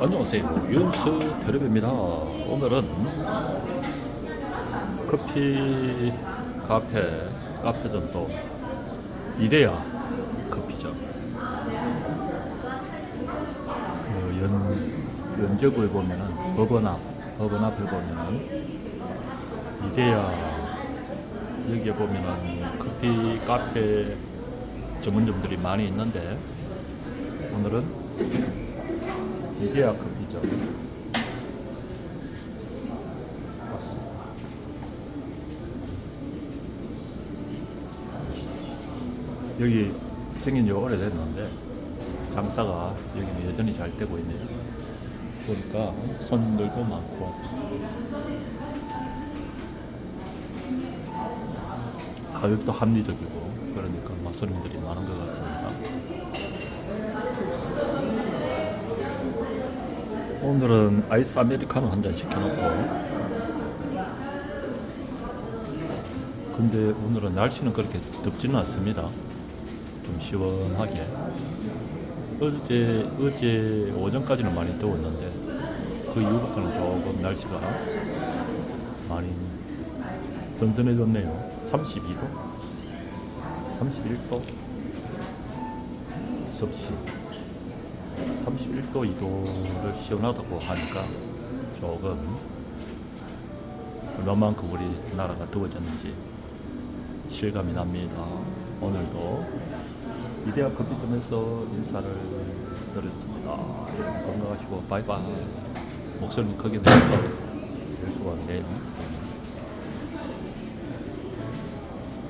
안녕하세요. 윤수 드립입니다. 오늘은 커피 카페 카페점도 이데야 커피점 그 연, 연제구에 보면은 법원 앞 법원 앞에 보면은 이데야 여기에 보면은 커피 카페 전문점들이 많이 있는데 오늘은 이데아 커피점 맞습니다. 여기 생긴 지 오래됐는데 장사가 여기는 여전히 잘 되고 있네요. 보니까 손님들도 많고 가격도 합리적이고 그러니까 막 손님들이 많은 것 같습니다. 오늘은 아이스 아메리카노 한 잔 시켜놓고. 근데 오늘은 날씨는 그렇게 덥지는 않습니다. 좀 시원하게. 어제 어제 오전까지는 많이 더웠는데 그 이후부터는 조금 날씨가 많이 선선해졌네요 32도 31도 섭씨 31도 2도를 시원하다고 하니까 조금 얼마만큼 우리 나라가 더워졌는지 실감이 납니다. 오늘도 이데아 커피점에서 인사를 드렸습니다. 건강하시고 바이바이. 목소리 크게 내서 될 수가 없네요.